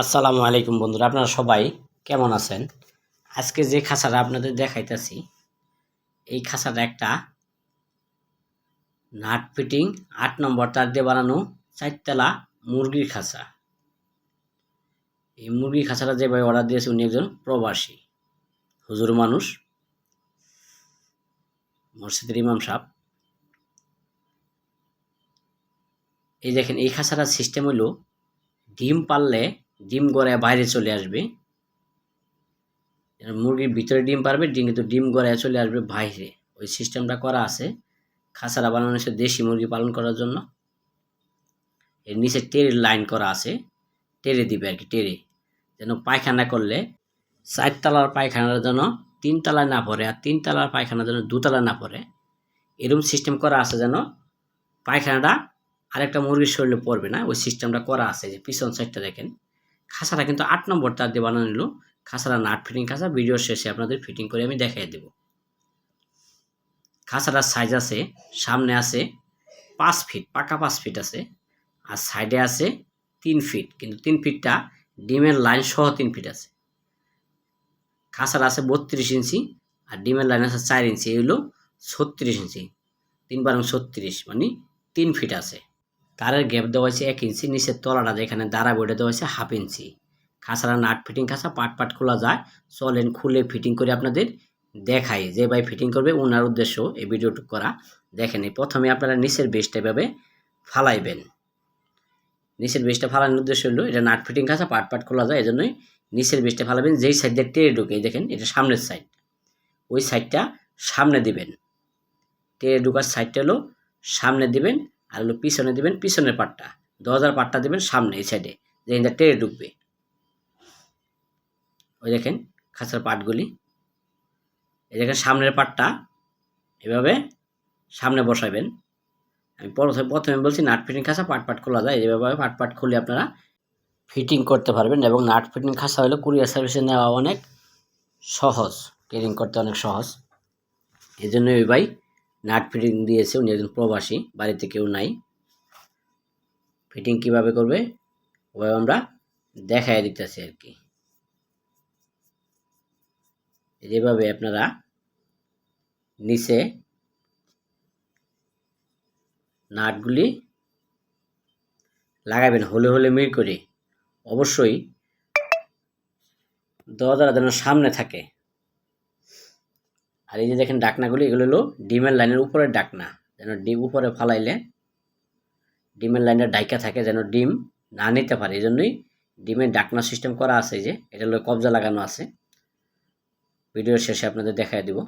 আসসালামু আলাইকুম বন্ধুরা, আপনারা সবাই কেমন আছেন? আজকে যে খাঁচাটা আপনাদের দেখাইতেছি, এই খাঁচাটা একটা নাট ফিটিং, আট নম্বর তার দিয়ে বানানো চারতলা মুরগির খাঁচা। এই মুরগির খাঁচাটা যেভাবে অর্ডার দিয়েছে উনি একজন প্রবাসী, হুজুর মানুষ, মসজিদের ইমাম সাহেব। এই দেখেন, এই খাঁচাটার সিস্টেম হলো ডিম পারলে ডিম গড়ায় বাইরে চলে আসবে। মুরগির ভিতরে ডিম পারবে, ডিম কিন্তু ডিম গড়ায় চলে আসবে বাইরে। ওই সিস্টেমটা করা আছে খাঁচারা বানানো হয়েছে দেশি মুরগি পালন করার জন্য। এর নিচে টেরের লাইন করা আছে, টেরে দিবে আর কি, টেরে। যেন পায়খানা করলে চারতলার পায়খানার জন্য তিনতলায় না পড়ে আর তিনতলার পায়খানার জন্য দুতলা না পড়ে। এরকম সিস্টেম করা আছে যেন পায়খানাটা আরেকটা মুরগির শরীরে পড়বে না। ওই সিস্টেমটা করা আছে যে পিছন সাইডটা দেখেন। খাঁচাটা কিন্তু আট নম্বর তার দিয়ে বানানো নিল। খাঁচাটা নাট ফিটিং খাসা ভিডিও শেষে আপনাদের ফিটিং করে আমি দেখাই দেব। খাঁচাটার সাইজ আছে, সামনে আছে পাঁচ ফিট পাকা পাঁচ ফিট আছে, আর সাইডে আছে তিন ফিট কিন্তু তিন ফিটটা ডিমের লাইন সহ তিন ফিট আছে। খাঁচাটা আছে বত্রিশ ইঞ্চি, আর ডিমের লাইন আছে চার ইঞ্চি, এই হলো ছত্রিশ ইঞ্চি তিন বারং ছত্রিশ মানে তিন ফিট আছে। তারের গ্যাপ দেওয়া হয়েছে এক ইঞ্চি, নিচের তলাটা যেখানে দাঁড়া বইটা দেওয়া হয়েছে হাফ ইঞ্চি। খাঁচারা নাট ফিটিং খাঁচা, পাট পাট খোলা যায়। চলেন খুলে ফিটিং করে আপনাদের দেখাই যে ভাই ফিটিং করবে ওনার উদ্দেশ্য এই ভিডিওটুক করা। দেখেন প্রথমে আপনারা নিচের বেসটা এভাবে ফালাইবেন। নিচের বেসটা ফালানোর উদ্দেশ্য হলো, এটা নাট ফিটিং খাঁচা, পাট পাট খোলা যায়, এজন্যই নিচের বেসটা ফালাবেন। যেই সাইড দিয়ে টেরে ঢুকে দেখেন, এটা সামনের সাইড ওই সাইডটা সামনে দিবেন। টেরে ঢুকার সাইডটা হলো সামনে দিবেন। আর হলো পিছনে দিবেন, পিছনের পাটটা। দরজার পাটটা দিবেন সামনে, এই সাইডে যেখানটা টেরে ঢুকবে। ওই দেখেন খাঁচার পাটগুলি। এই দেখেন সামনের পাটটা। এভাবে সামনে বসাবেন। আমি প্রথমে প্রথমে বলছি নাট ফিটিং খাঁচা, পাট পাট খোলা যায়। এইভাবে পাট পাট খুলে আপনারা ফিটিং করতে পারবেন এবং নাট ফিটিং খাঁচা হলে কুরিয়ার সার্ভিসে নেওয়া অনেক সহজ। কেরিং করতে অনেক সহজ। এই জন্য ওই ভাই নাট ফিটিং দিয়েছে, উনি একজন প্রবাসী, বাড়িতে কেউ নাই। ফিটিং কীভাবে করবে? ওভাবে আমরা দেখাই দিতেছি আর কি। যেভাবে আপনারা নিচে নাটগুলি লাগাবেন, হলে হলে মিল করে, অবশ্যই দরজাটা যেন সামনে থাকে। আর এই যে দেখেন ডাকনাগুলি, এগুলো হলো ডিমের লাইনের উপরের ডাকনা, যেন ডিম উপরে ফালাইলে ডিমের লাইনের ডাইকা থাকে, যেন ডিম না নিতে পারে। এই জন্যই ডিমের ডাকনা সিস্টেম করা আছে যে, এটা হলো কবজা লাগানো আছে। ভিডিওর শেষে আপনাদের দেখাই দিব।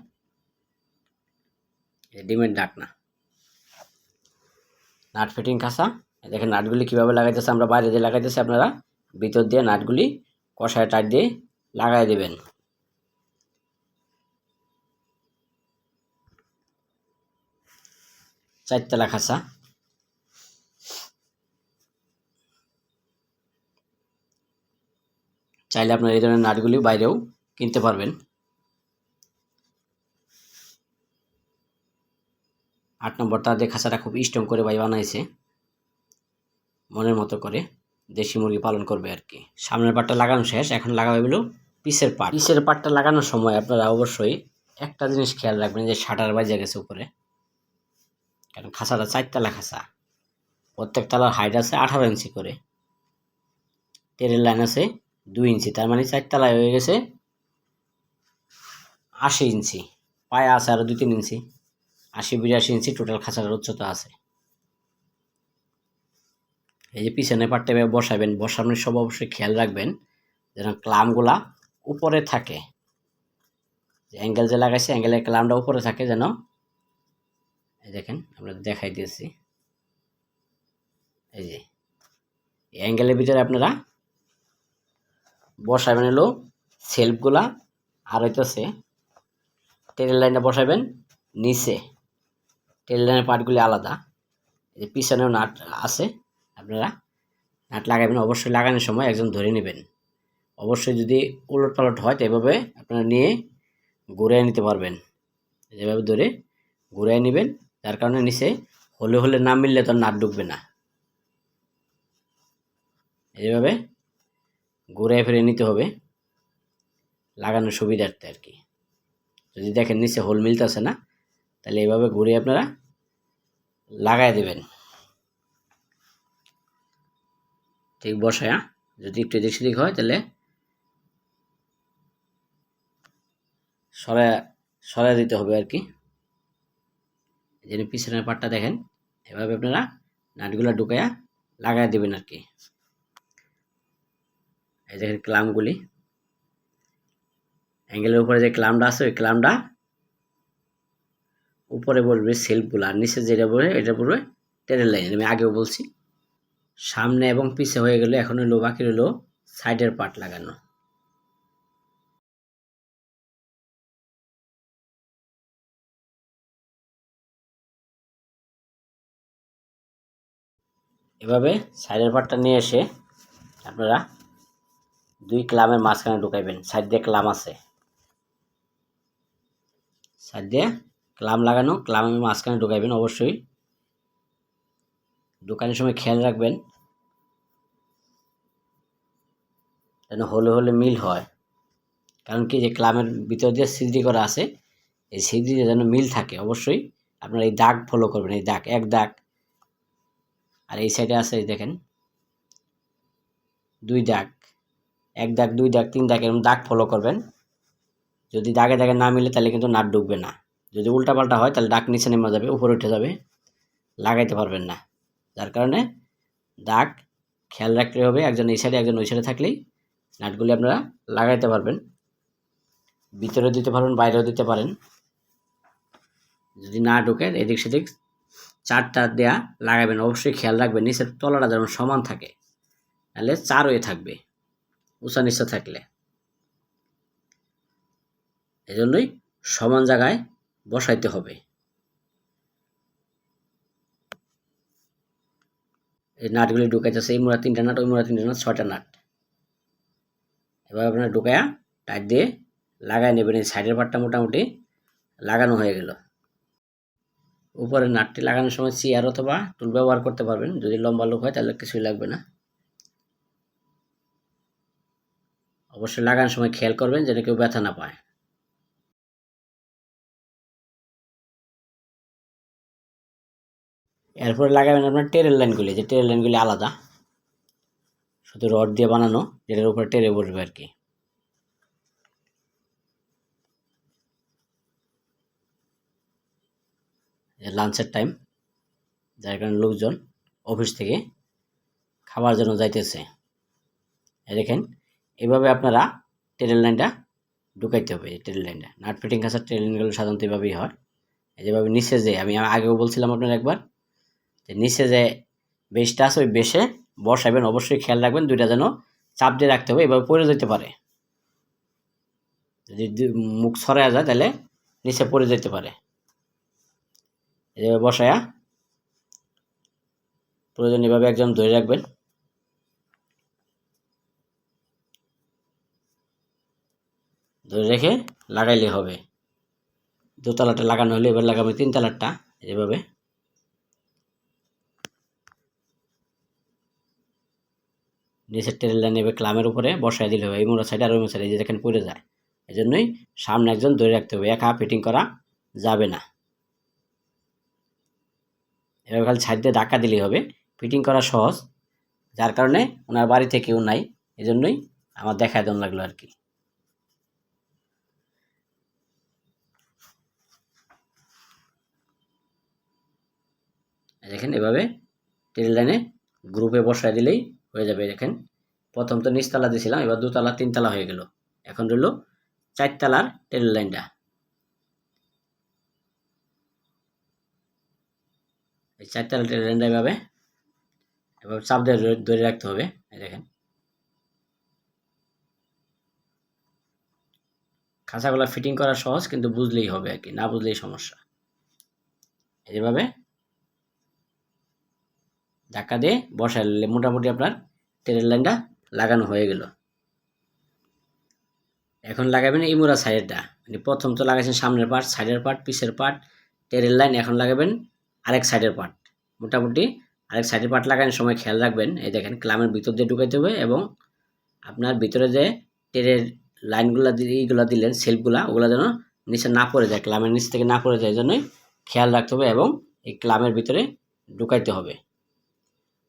ডিমের ডাকনা। নাট ফিটিং খাসা দেখেন নাটগুলি কীভাবে লাগাইতেছে, আমরা বাইরে দিয়ে লাগাইতেছি, আপনারা ভিতর দিয়ে নাটগুলি কষায় টাট দিয়ে লাগাই দেবেন। চারতলা খাঁচা চাইলে আপনার এই ধরনের নাটগুলি বাইরেও কিনতে পারবেন। আট নম্বর তার দিয়ে খাঁচাটা খুব স্ট্রং করে ভাই বানাইছে। মনের মতো করে দেশি মুরগি পালন করবে আর কি। সামনের পাটটা লাগানো শেষ, এখন লাগাবে বলো পিসের পাট। পিসের পাটটা লাগানোর সময় আপনারা অবশ্যই একটা জিনিস খেয়াল রাখবেন, যে শাটার বাজে গেছে উপরে। কারণ খাঁচাটা চারতলা খাঁচা। প্রত্যেক তলার হাইট আছে আঠারো ইঞ্চি করে। তেরের লাইন আছে দুই ইঞ্চি, তার মানে চারতলায় হয়ে গেছে আশি ইঞ্চি। পায়ে আছে আরও দুই তিন ইঞ্চি। আশি, বিরাশি ইঞ্চি টোটাল খাঁচাটার উচ্চতা আছে। এই যে পিছনে পাটটা বসাবেন, বসানোর সব অবশ্যই খেয়াল রাখবেন যেন ক্লামগুলা উপরে থাকে। যে অ্যাঙ্গেল যে লাগাইছে অ্যাঙ্গেলের ক্লামটা উপরে থাকে যেন এই দেখেন আপনাদের দেখাই দিয়েছি। এই যে, এই অ্যাঙ্গেলের ভিতরে আপনারা বসাবেন হলো সেলফগুলা আর হইতেছে টেরের লাইনটা বসাবেন নিচে। টেরের লাইনের পার্টগুলি আলাদা। এই যে পিছনেও নাট আছে, আপনারা নাট লাগাবেন, অবশ্যই লাগানোর সময় একজন ধরে নেবেন। অবশ্যই যদি উলট পালট হয়, তো এভাবে আপনারা নিয়ে ঘুরিয়ে নিতে পারবেন। যেভাবে ধরে ঘুরিয়ে নেবেন যার কারণে নিচে হলে হলে না মিললে তো নাট ঢুকবে না। এইভাবে ঘুরে ফিরে নিতে হবে লাগানোর সুবিধার্থে আর কি। যদি দেখেন নিচে হোল মিলতেছে না, তাহলে এইভাবে ঘুরে আপনারা লাগাই দেবেন। ঠিক বসায়া যদি একটু এদিক সেদিক হয়, তাহলে সরা সরাই দিতে হবে আর কি। যেন পিছনের পাটটা দেখেন, এভাবে আপনারা নাটগুলো ঢুকাইয়া লাগাই দেবেন আর কি। এই দেখেন ক্লামগুলি। অ্যাঙ্গেলের উপরে যে ক্লামটা আছে, ওই ক্লামটা উপরে বলবে সেলফগুলো, আর নিচে যেটা বলবে এটা পড়বে টেনের লাইন। আমি আগেও বলছি, সামনে এবং পিছে হয়ে গেলে এখন হলো বাকি রইল সাইডের পার্ট লাগানো। এভাবে সাইডের পার্টটা নিয়ে এসে আপনারা দুই ক্লামের মাঝখানে ঢুকাইবেন। সাইড দিয়ে ক্লাম আছে। সাইড দিয়ে ক্লাম লাগানো, ক্লামের মাঝখানে ঢুকাইবেন অবশ্যই। ঢুকানোর সময় খেয়াল রাখবেন যেন হলে হলে মিল হয়। কারণ কি যে ক্লামের ভিতর দিয়ে সিদ্ধি করা আছে, এই সিদ্ধিতে যেন মিল থাকে, অবশ্যই আপনারা এই দাগ ফলো করবেন, এই দাগ, এক দাগ। আর এই সাইডে আছে দেখেন। দুই দাগ। এক দাগ, দুই দাগ, তিন দাগ, এরকম দাগ ফলো করবেন। যদি দাগে দাগে না মিলে তাহলে কিন্তু নাট ঢুকবে না। যদি উল্টাপাল্টা হয় তাহলে দাগ নিচে নেমে যাবে, উপরে উঠে যাবে। লাগাইতে পারবেন না। যার কারণে দাগ খেয়াল রাখতে হবে। একজন এই সাইডে একজন ওই সাইডে থাকলেই নাটগুলি আপনারা লাগাইতে পারবেন। ভিতরে দিতে পারবেন, বাইরেও দিতে পারেন। যদি না ঢুকে, এদিক সেদিক চারটা দেয়া লাগাবেন, অবশ্যই খেয়াল রাখবেন, নিচের তলাটা যেন সমান থাকে। তাহলে চার হয়ে থাকবে, উঁচা নিচে থাকলে। এজন্যই সমান জায়গায় বসাইতে হবে। এই নাটগুলি ঢুকাইতেছে, এই মোড়া তিনটা নাট, ওই মোড়া তিনটা নাট, ছয়টা নাট। এবার আপনার ঢুকায়া টাইট দিয়ে লাগাই নেবেন, এই সাইডের পাটটা মোটামুটি লাগানো হয়ে গেল। উপরে নাটটি লাগানোর সময় চেয়ার অথবা টুল ব্যবহার করতে পারবেন। যদি লম্বা লোক হয়, তাহলে কিছুই লাগবে না। অবশ্যই লাগানোর সময় খেয়াল করবেন যেন কেউ ব্যথা না পায়। এরপরে লাগাবেন আপনার টেরের লাইনগুলি। যে টেরের লাইনগুলি আলাদা, শুধু রড দিয়ে বানানো, যেটার উপরে টেরে বসবে আর কি। লাঞ্চের টাইম যার কারণে লোকজন অফিস থেকে খাবার জন্য যাইতেছে। দেখেন, এভাবে আপনারা ট্রেন লাইনটা ঢুকাইতে হবে, এই ট্রেন লাইনটা নাট ফিটিং কাছার ট্রেন লাইনগুলো সাধারণত এভাবেই হয়। যেভাবে নিচে যে, আমি আগেও বলছিলাম আপনার একবার, যে নিচে যে বেশটা আছে, ওই বেশে বসাবেন অবশ্যই খেয়াল রাখবেন, দুইটা যেন চাপ দিয়ে রাখতে হবে, এভাবে পড়ে যেতে পারে। যদি মুখ সরাইয়া যায়, তাহলে নিচে পড়ে যেতে পারে। এভাবে বসায়া। প্রয়োজন এভাবে একজন ধরে রাখবেন। ধরে রেখে লাগাইলে হবে। দোতলাটা লাগানো হলে এবার লাগাবে তিন তালারটা, এভাবে। নিচের টেরেল লাইন এবার ক্লামের উপরে, বসায় দিলে হবে। এই মোড়া সাইড আর ওই সাইড এই যে দেখেন পড়ে যায়। এই জন্যই সামনে একজন ধরে রাখতে হবে। একা ফিটিং করা যাবে না। এভাবে খালি সাইড দিয়ে ধাক্কা দিলেই হবে। ফিটিং করা সহজ। যার কারণে ওনার বাড়িতে কেউ নাই। এজন্যই আমার দেখায় দন লাগল আর কি। দেখেন, এভাবে টেল লাইনে গ্রুপে বসায় দিলেই হয়ে যাবে দেখেন। প্রথম তো নিচতলা দিয়েছিলাম, এবার দুতলা, তিনতলা হয়ে গেল। এখন রইল চারতলার টেল লাইনটা। এই চারটা লাইনটা এভাবে এবার চাপ দিয়ে ধরে- রাখতে হবে দেখেন। খাঁচাগুলো ফিটিং করা সহজ, কিন্তু বুঝলেই হবে আর কি, না বুঝলেই সমস্যা। এইভাবে ধাক্কা দিয়ে বসাইলে মোটামুটি আপনার ট্রেনের লাইনটা লাগানো হয়ে গেল। এখন লাগাবেন এই মোড়া সাইডেরটা মানে প্রথম তো লাগাইছেন সামনের পার্ট সাইডের পার্ট পিছের পার্ট ট্রেনের লাইন এখন লাগাবেন আরেক সাইডের পার্ট। মোটামুটি আরেক সাইডের পার্ট লাগানোর সময় খেয়াল রাখবেন। এই দেখেন, ক্লামের ভিতর দিয়ে ঢুকাইতে হবে এবং আপনার ভিতরে যে টেরের লাইনগুলো এইগুলো দিলেন সেলফগুলা ওগুলো যেন নিচে না পড়ে যায়, ক্লামের নিচ থেকে না পড়ে যায় জন্যই খেয়াল রাখতে হবে এবং এই ক্লামের ভিতরে ঢুকাইতে হবে।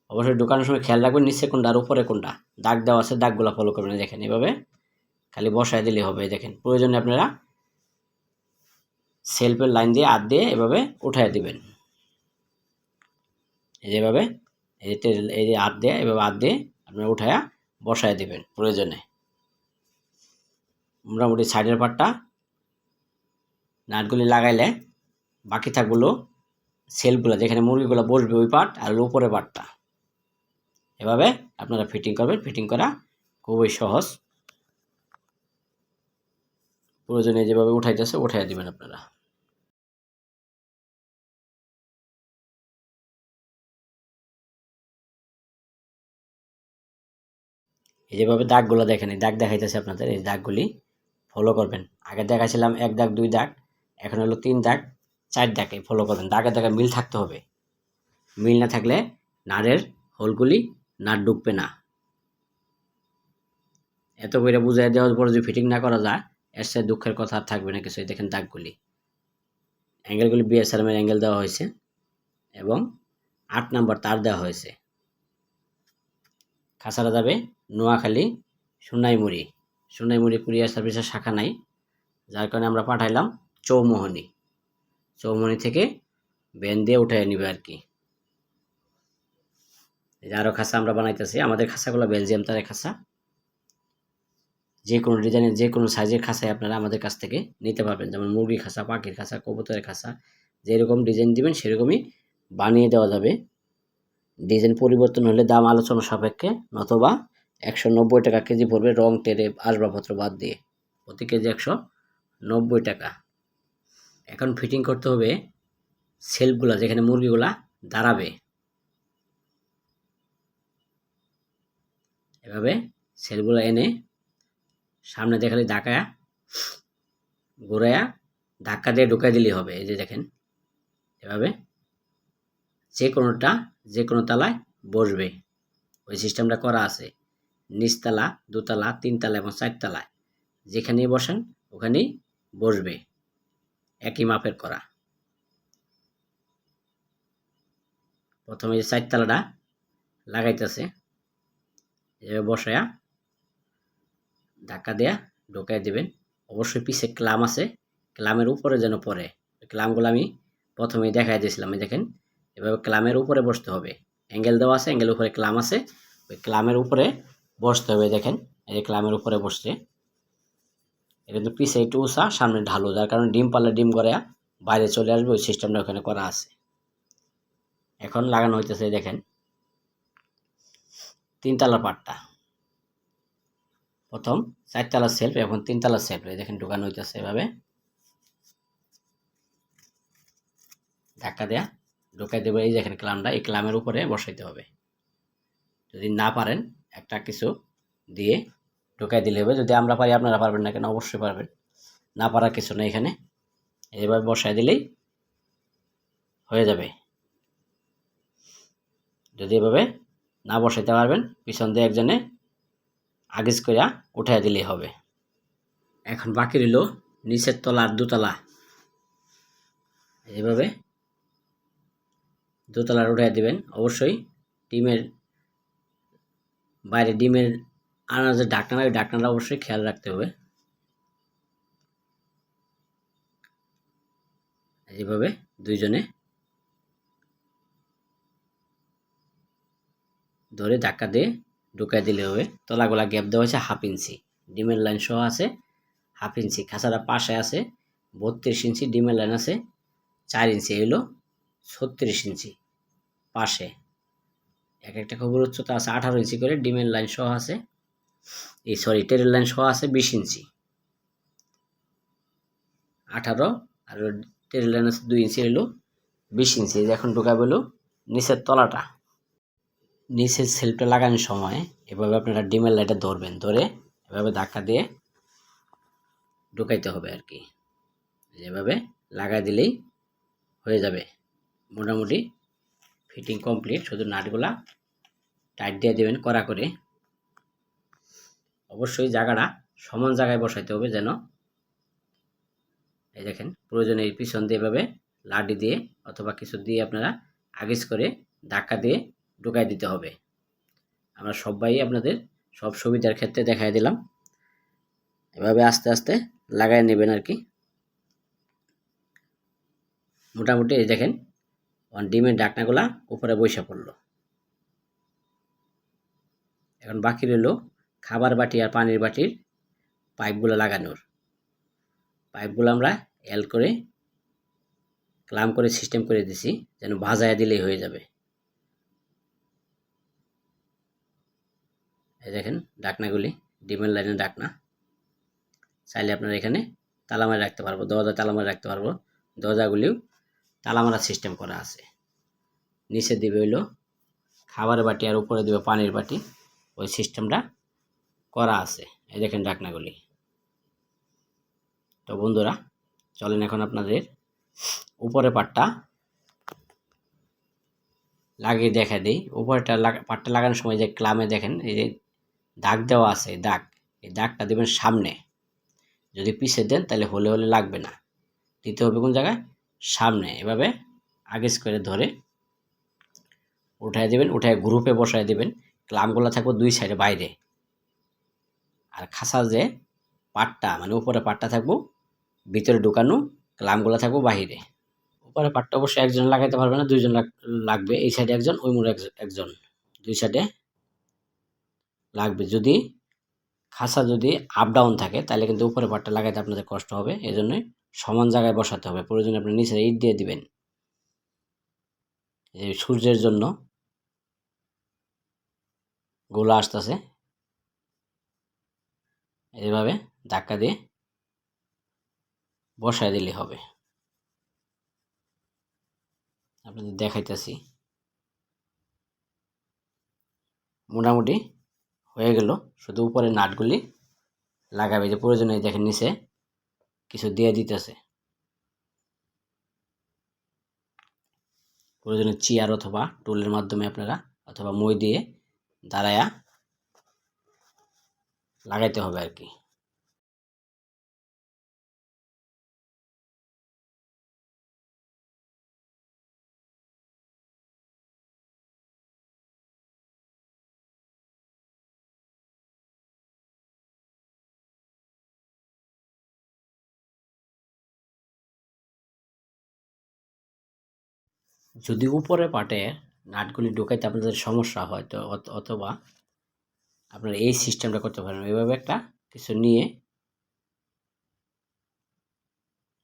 অবশ্যই ঢুকানোর সময় খেয়াল রাখবেন নিচে কোনটা আর উপরে কোনটা। দাগ দেওয়া আছে, দাগগুলো ফলো করবেন। দেখেন, এভাবে খালি বসায় দিলে হবে দেখেন। প্রয়োজনে আপনারা সেলফের লাইন দিয়ে হাত দিয়ে এভাবে উঠায় দিবেন। যেভাবে এই তেল- এই যে হাত দিয়ে, এভাবে হাত দিয়ে আপনারা উঠায়া বসায় দিবেন প্রয়োজনে। মোটামুটি সাইডের পাটটা নাটগুলি লাগাইলে বাকি থাকগুলো সেলগুলো, যেখানে মুরগিগুলো বসবে ওই পাট আর উপরে পাটটা। এভাবে আপনারা ফিটিং করবেন, ফিটিং করা খুবই সহজ। প্রয়োজনে যেভাবে উঠাইতেছে উঠাই দিবেন আপনারা। এই যেভাবে দাগগুলো দেখেন, এই দাগ দেখাইতেছে আপনাদের, এই দাগগুলি ফলো করবেন। আগে দেখাছিলাম এক দাগ, দুই দাগ, এখন হলো তিন দাগ, চার দাগ, এই ফলো করবেন। দাগে দাগে মিল থাকতে হবে। মিল না থাকলে নাড়ের হোলগুলি নাট ডুববে না। এত করে বুঝাই দেওয়ার পরে যদি ফিটিং না করা যায়, এর সাথে দুঃখের কথা আর থাকবে না কিছু দেখেন দাগগুলি। অ্যাঙ্গেলগুলি বিএসআরএমের অ্যাঙ্গেল দেওয়া হয়েছে এবং আট নাম্বার তার দেওয়া হয়েছে। খাসারা যাবে নোয়াখালী সোনাইমুড়ি। সোনাইমুড়ি কুরিয়ার সার্ভিসের শাখা নাই, যার কারণে আমরা পাঠাইলাম চৌমোহনী। চৌমোহনী থেকে ভ্যান দিয়ে উঠে নিবে আর কি। আরও খাসা আমরা বানাইতেছি, আমাদের খাসাগুলো বেলজিয়াম তারের খাসা। যে কোনো ডিজাইনের যে কোনো সাইজের খাসাই আপনারা আমাদের কাছ থেকে নিতে পারবেন। যেমন মুরগি খাসা, পাখির খাসা, কবুতরের খাসা, যেরকম ডিজাইন দিবেন সেরকমই বানিয়ে দেওয়া যাবে। ডিজাইন পরিবর্তন হলে দাম, আলোচনা সাপেক্ষে নতবা একশো নব্বই টাকা কেজি পড়বে রং টেরে আসবাবপত্র বাদ দিয়ে। প্রতি কেজি একশো নব্বই টাকা। এখন ফিটিং করতে হবে সেলফগুলো, যেখানে মুরগিগুলা দাঁড়াবে। এভাবে সেলগুলো এনে সামনে দেখালে ধাক্কায়া ঘুরায়া ধাক্কা দিয়ে ঢুকাই দিলেই হবে। এই যে দেখেন, এভাবে যে কোনোটা যে কোনো তালায় বসবে। ওই সিস্টেমটা করা আছে। নিচতলা, দোতলা, তিনতলা এবং চারতলায়। যেখানেই বসেন, ওখানেই বসবে। একই মাপের করা। প্রথমে যে চারতলাটা লাগাইতেছে, এভাবে বসায়া ধাক্কা দেয়া ঢোকাই দেবেন। অবশ্যই পিছে ক্লাম আছে। ক্লামের উপরে যেন পড়ে। ক্লামগুলো আমি প্রথমে দেখাই দিয়েছিলাম। দেখেন, এভাবে ক্লামের উপরে বসতে হবে। অ্যাঙ্গেল দেওয়া আছে, অ্যাঙ্গেল উপরে ক্লাম আছে। ওই ক্লামের উপরে বসতে হবে, দেখেন। এই যে ক্লামের উপরে বসছে। এটা কিন্তু পিছে একটু উঁচা, সামনে ঢালু, যার কারণে ডিম পারলে ডিম করে বাইরে চলে আসবে, ওই সিস্টেমটা ওখানে করা আছে। এখন লাগানো হইতেছে দেখেন, তিনতলা পাটটা। প্রথম চারতলা সেলফ এখন তিনতলা সেলফ দেখেন ঢুকানো হইতেছে এভাবে। ধাক্কা দেয়া, ঢুকাই দেবে, এই দেখেন ক্লামটা, এই ক্লামের উপরে বসাইতে হবে। যদি না পারেন একটা কিছু দিয়ে ঢুকাই দিলে হবে। যদি আমরা পারি, আপনারা পারবেন না কেন? অবশ্যই পারবেন। না পারার কিছু নেই এখানে। এইভাবে বসাই দিলেই হয়ে যাবে। যদি এভাবে না বসাইতে পারবেন, পিছন দিয়ে একজনে আগেজ করিয়া উঠাই দিলেই হবে। এখন বাকি রইল নিচের তলা আর দোতলা। এইভাবে দোতলার উঠাই দিবেন। অবশ্যই ডিমের বাইরে ডিমের আনার যে ঢাকনা ওই ঢাকনাটা অবশ্যই খেয়াল রাখতে হবে। এইভাবে দুইজনে ধরে ধাক্কা দিয়ে ঢুকাই দিলে হবে। তলাগুলা গ্যাপ দেওয়া হয়েছে হাফ ইঞ্চি। ডিমের লাইন সহ আছে হাফ ইঞ্চি। খাঁচাটা পাশে আছে, বত্রিশ ইঞ্চি ডিমের লাইন আছে, চার ইঞ্চি। এলো ছত্রিশ ইঞ্চি। পাশে। এক একটা খবর উচ্চতা আছে আঠারো ইঞ্চি করে, ডিমের লাইন সহ আছে। এই সরি টেরের লাইন সহ আছে বিশ ইঞ্চি। আঠারো, আর টেরের লাইন আছে দুই ইঞ্চি এলো বিশ ইঞ্চি। এখন ঢুকাবে হলো নিচের তলাটা। নিচের সেলফটা লাগানোর সময় এভাবে আপনারা ডিমের লাইটটা ধরবেন, ধরে এভাবে ধাক্কা দিয়ে ঢুকাইতে হবে আর কি যেভাবে লাগাই দিলেই হয়ে যাবে। মোটামুটি ফিটিং কমপ্লিট, শুধু নাটগুলা টাইট দিয়ে দেবেন, কড়া করে। অবশ্যই জায়গাটা সমান জায়গায় বসাইতে হবে যেন, এই দেখেন, প্রয়োজনে এই পিছন দিয়ে এভাবে লাডি দিয়ে অথবা কিছু দিয়ে আপনারা আগিজ করে ধাক্কা দিয়ে ঢুকাই দিতে হবে। আমরা সবাই আপনাদের সব সুবিধার ক্ষেত্রে দেখাই দিলাম। এভাবে আস্তে আস্তে লাগাই নেবেন আর কি। মোটামুটি এই দেখেন ডিমের ডাকনাগুলা উপরে বৈশা পড়ল। এখন বাকি রইল খাবার বাটি আর পানির বাটির পাইপগুলো লাগানোর। পাইপগুলো আমরা এল করে ক্লাম করে সিস্টেম করে দিছি, যেন ভাজায় দিলেই হয়ে যাবে। এই দেখেন ডাকনাগুলি, ডিমের লাইনের ডাকনা। চাইলে আপনারা এখানে তালামারি রাখতে পারব দরজা তালামারি রাখতে পারব। দরজাগুলিও তালামারা সিস্টেম করা আছে। নিচে দিবে হইল খাবারের বাটি আর উপরে দিবে পানির বাটি। ওই সিস্টেমটা করা আছে। এই দেখেন ডাকনাগুলি তো বন্ধুরা, চলেন এখন আপনাদের উপরে পাটটা লাগিয়ে দেখা দিই। উপরেটা পাটটা লাগানোর সময় যে ক্লামে দেখেন, এই যে দাগ দেওয়া আছে দাগ, এই দাগটা দেবেন সামনে। যদি পিছিয়ে দেন, তাহলে হলে হলে লাগবে না। দিতে হবে কোন জায়গায়? সামনে, এভাবে আগেজ করে ধরে উঠায় দেবেন, উঠায় গ্রুপে বসায় দেবেন ক্লামগুলো থাকবে দুই সাইডে বাইরে। আর খাসা যে পাটটা মানে উপরে পাটটা থাকব, ভিতরে ঢুকানো ক্লামগুলো থাকব বাহিরে। উপরে পাটটা অবশ্যই একজন লাগাইতে পারবে না, দুইজন লাগবে, এই সাইডে একজন, ওই মুড়ে একজন। দুই সাইডে লাগবে। যদি খাসা যদি আপ ডাউন থাকে, তাহলে কিন্তু উপরে পাটটা লাগাইতে আপনাদের কষ্ট হবে এই জন্যই সমান জায়গায় বসাতে হবে। প্রয়োজনে আপনি নিচে ইট দিয়ে দিবেন। এই সূর্যের জন্য গোলা আসতেছে। এইভাবে ধাক্কা দিয়ে বসায় দিলে হবে। আপনাদের দেখাইতেছি। মোটামুটি হয়ে গেল। শুধু উপরে নাটগুলি লাগাবে। যে প্রয়োজনে দেখেন নিচে কিছু দিয়ে দিতেছে। প্রয়োজনে চেয়ার অথবা টুলের মাধ্যমে আপনারা অথবা মই দিয়ে দাঁড়ায়া লাগাইতে হবে আর কি যদি উপরে পাটে নাটগুলি ঢুকাইতে আপনাদের সমস্যা হয়, তো অথবা আপনারা এই সিস্টেমটা করতে পারেন। এভাবে একটা কিছু নিয়ে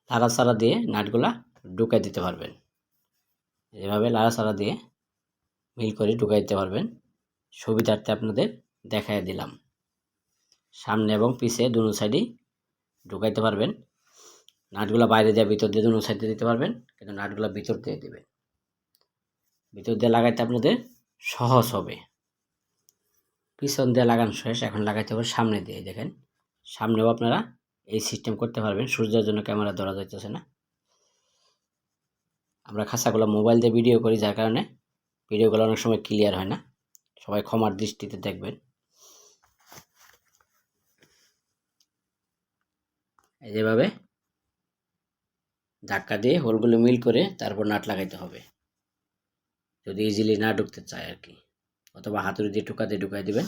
লাড়াচাড়া দিয়ে নাটগুলা ঢুকাই দিতে পারবেন। এভাবে লাড়াচাড়া দিয়ে মিল করে ঢুকাই দিতে পারবেন। সুবিধার্থে আপনাদের দেখাই দিলাম। সামনে এবং পিছে দুনো সাইডেই ঢুকাইতে পারবেন। নাটগুলা বাইরে দিয়ে ভিতর দিয়ে দুনো সাইডে দিতে পারবেন, কিন্তু নাটগুলা ভিতর দিয়ে দেবেন। ভিতর দিয়ে লাগাইতে আপনাদের সহজ হবে। পিছন দিয়ে লাগানো শেষ, এখন লাগাইতে হবে সামনে দিয়ে দেখেন। সামনেও আপনারা এই সিস্টেম করতে পারবেন, সূর্যের জন্য ক্যামেরা ধরা যাইতেছে না। আমরা খাঁচাগুলো মোবাইল দিয়ে ভিডিও করি, যার কারণে ভিডিওগুলো অনেক সময় ক্লিয়ার হয় না। সবাই ক্ষমার দৃষ্টিতে দেখবেন। যেভাবে ধাক্কা দিয়ে হোলগুলো মিল করে তারপর নাট লাগাইতে হবে। যদি ইজিলি না ঢুকতে চায় আর কি অথবা হাতুড়ি দিয়ে দিয়ে ঢুকাই দেবেন।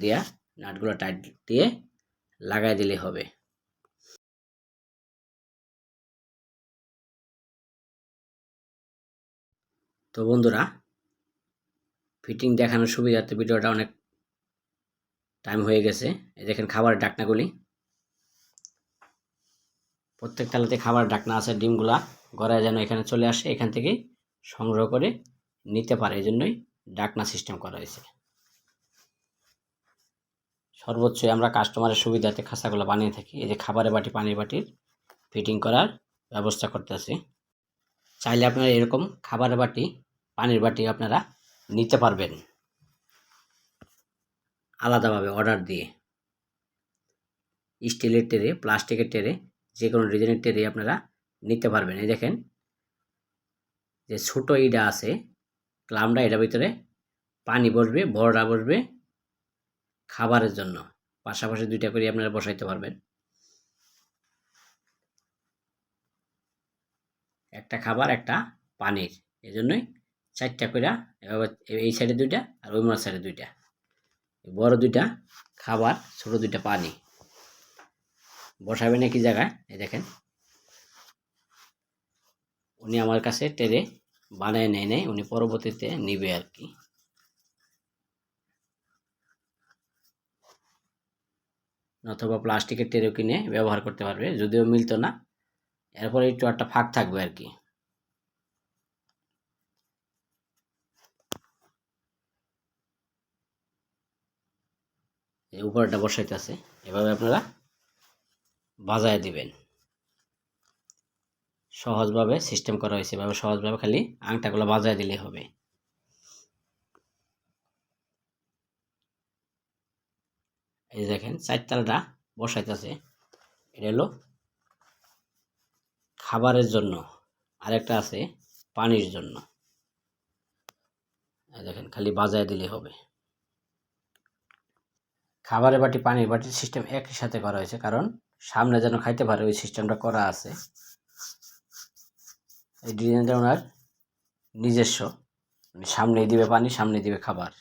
দিয়া নাটগুলো টাইট দিয়ে লাগাই দিলে হবে। তো বন্ধুরা ফিটিং দেখানোর সুবিধার্থে ভিডিওটা অনেক টাইম হয়ে গেছে। এই দেখেন খাবারের ডাকনাগুলি। প্রত্যেক তালাতে খাবার ডাকনা আছে, ডিমগুলা গড়ায় যেন এখানে চলে আসে, এখান থেকে সংগ্রহ করে নিতে পারে এই জন্যই ডাকনা সিস্টেম করা হয়েছে। সর্বোচ্চই আমরা কাস্টমারের সুবিধাতে খাঁচাগুলো বানিয়ে থাকি। এই যে খাবারের বাটি, পানির বাটির ফিটিং করার ব্যবস্থা করতেছি। চাইলে আপনারা এরকম খাবারের বাটি, পানির বাটি আপনারা নিতে পারবেন। আলাদাভাবে অর্ডার দিয়ে। স্টিলের টেরে প্লাস্টিকের টেরে যে কোনো ডিজাইনের টেরে আপনারা নিতে পারবেন। এই দেখেন যে ছোটো ইডা আছে। ক্লামটা এটার ভিতরে পানি বসবে বড়টা বসবে খাবারের জন্য। পাশাপাশি দুইটা করে আপনারা বসাইতে পারবেন। একটা খাবার, একটা পানির। এই জন্যই চারটা করে, এভাবে এই সাইডে দুইটা আর ওই মার সাইডে দুইটা। বড় দুইটা খাবার, ছোট দুইটা পানি। বসাবেন একই জায়গায়, এই দেখেন। উনি আমার কাছে টেরে বানায় নেয় নেয় উনি পরবর্তীতে নিবে আর কি। অথবা প্লাস্টিকের টেরেও কিনে ব্যবহার করতে পারবে, যদিও মিলতো না। এরপরে একটু একটা ফাঁক থাকবে আর কি। উপরটা বসাইতেছে, এভাবে আপনারা বাজায় দিবেন। সহজভাবে সিস্টেম করা হয়েছে এভাবে সহজভাবে খালি আংটাগুলো বাজায় দিলেই হবে। এই দেখেন, চারতালটা বসাইতেছে। এটা হলো খাবারের জন্য। আরেকটা আছে পানির জন্য। দেখেন, খালি বাজায় দিলে হবে। খাবারের বাটি, পানির বাটির সিস্টেম একই সাথে করা হয়েছে, কারণ সামনে যেন খাইতে পারে, ওই সিস্টেমটা করা আছে। এই ডিজাইনটা ওনার নিজস্ব। মানে সামনেই দিবে পানি সামনে দিবে খাবার।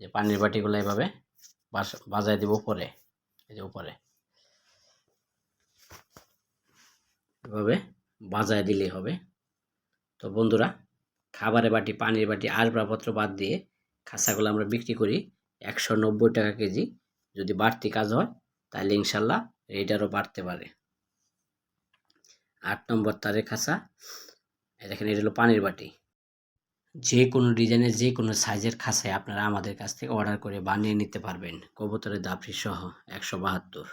যে পানির বাটিগুলো এভাবে বাজায় দিব উপরে, এই যে উপরে। এভাবে বাজায় দিলেই হবে। তো বন্ধুরা, খাবারের বাটি, পানির বাটি, আসবাবপত্র বাদ দিয়ে খাঁচাগুলো আমরা বিক্রি করি একশো নব্বই টাকা কেজি। যদি বাড়তি কাজ হয়, তাহলে ইনশাল্লাহ রেটারও বাড়তে পারে। আট নম্বর তারের খাঁচা। এখানে এটা হলো পানির বাটি। যে কোনো ডিজাইনের যে কোনো সাইজের খাঁচায় আপনারা আমাদের কাছ থেকে অর্ডার করে বানিয়ে নিতে পারবেন। কবুতরের দাপড়ি সহ একশো বাহাত্তর।